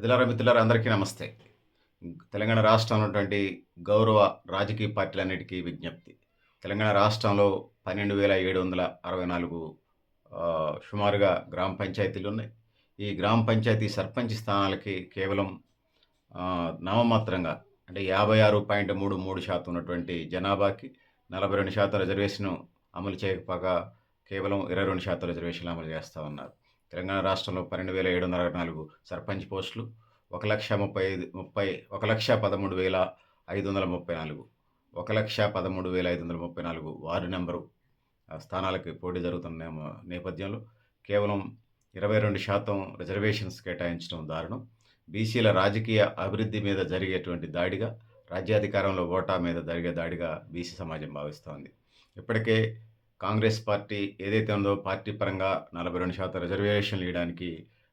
పెద్దలారా మిత్రులారా అందరికీ నమస్తే. తెలంగాణ రాష్ట్రంలో ఉన్నటువంటి గౌరవ రాజకీయ పార్టీలన్నిటికీ విజ్ఞప్తి. తెలంగాణ రాష్ట్రంలో పన్నెండు వేల ఏడు వందల అరవై నాలుగు సుమారుగా గ్రామ పంచాయతీలు ఉన్నాయి. ఈ గ్రామ పంచాయతీ సర్పంచ్ స్థానాలకి కేవలం నామమాత్రంగా అంటే యాభై ఆరు పాయింట్ మూడు మూడు శాతం ఉన్నటువంటి జనాభాకి నలభై రెండు శాతం రిజర్వేషన్ అమలు చేయకపోగా కేవలం ఇరవై రెండు శాతం రిజర్వేషన్లు అమలు చేస్తూ ఉన్నారు. తెలంగాణ రాష్ట్రంలో పన్నెండు వేల ఏడు వందల అరవై నాలుగు సర్పంచ్ పోస్టులు ఒక లక్ష ముప్పై ఐదు ముప్పై ఒక లక్ష పదమూడు వేల ఐదు వందల ముప్పై నాలుగు ఒక లక్ష పదమూడు వేల ఐదు వందల ముప్పై నాలుగు వార్డు నెంబరు ఆ, స్థానాలకి పోటీ జరుగుతున్న నేపథ్యంలో కేవలం ఇరవై రెండు శాతం రిజర్వేషన్స్ కేటాయించడం దారుణం. బీసీల రాజకీయ అభివృద్ధి మీద జరిగేటువంటి దాడిగా రాజ్యాధికారంలో ఓటా మీద జరిగే దాడిగా బీసీ సమాజం భావిస్తోంది. ఇప్పటికే కాంగ్రెస్ పార్టీ ఏదైతే ఉందో పార్టీ పరంగా నలభై రెండు శాతం రిజర్వేషన్లు ఇవ్వడానికి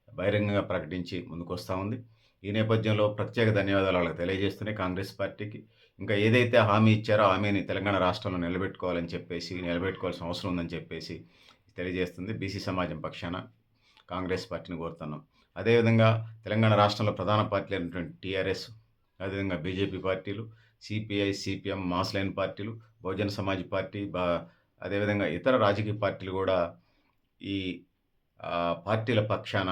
బహిరంగంగా ప్రకటించి ముందుకొస్తూ ఉంది. ఈ నేపథ్యంలో ప్రత్యేక ధన్యవాదాలు వాళ్ళకి తెలియజేస్తున్నాయి కాంగ్రెస్ పార్టీకి. ఇంకా ఏదైతే హామీ ఇచ్చారో హామీని తెలంగాణ రాష్ట్రంలో నిలబెట్టుకోవాలని చెప్పేసి నిలబెట్టుకోవాల్సిన అవసరం ఉందని చెప్పేసి తెలియజేస్తుంది బీసీ సమాజం పక్షాన కాంగ్రెస్ పార్టీని కోరుతున్నాం. అదేవిధంగా తెలంగాణ రాష్ట్రంలో ప్రధాన పార్టీలు అయినటువంటి టీఆర్ఎస్ అదేవిధంగా బీజేపీ పార్టీలు సిపిఐ సిపిఎం మాస్లైన్ పార్టీలు బహుజన సమాజ్ పార్టీ బా అదేవిధంగా ఇతర రాజకీయ పార్టీలు కూడా ఈ పార్టీల పక్షాన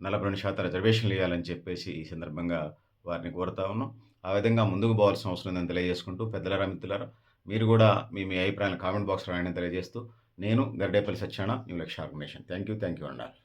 నలభై రెండు శాతం రిజర్వేషన్లు ఇవ్వాలని చెప్పేసి ఈ సందర్భంగా వారిని కోరుతా ఉన్నాం. ఆ విధంగా ముందుకు పోవాల్సిన అవసరం ఉందని తెలియజేసుకుంటూ పెద్దలారా మిత్రులరా మీరు కూడా మీ మీ అభిప్రాయాలను కామెంట్ బాక్స్లో రాయని తెలియజేస్తూ నేను Gardepalli Satyana new Lakshya organization. Thank you thank you అండాలి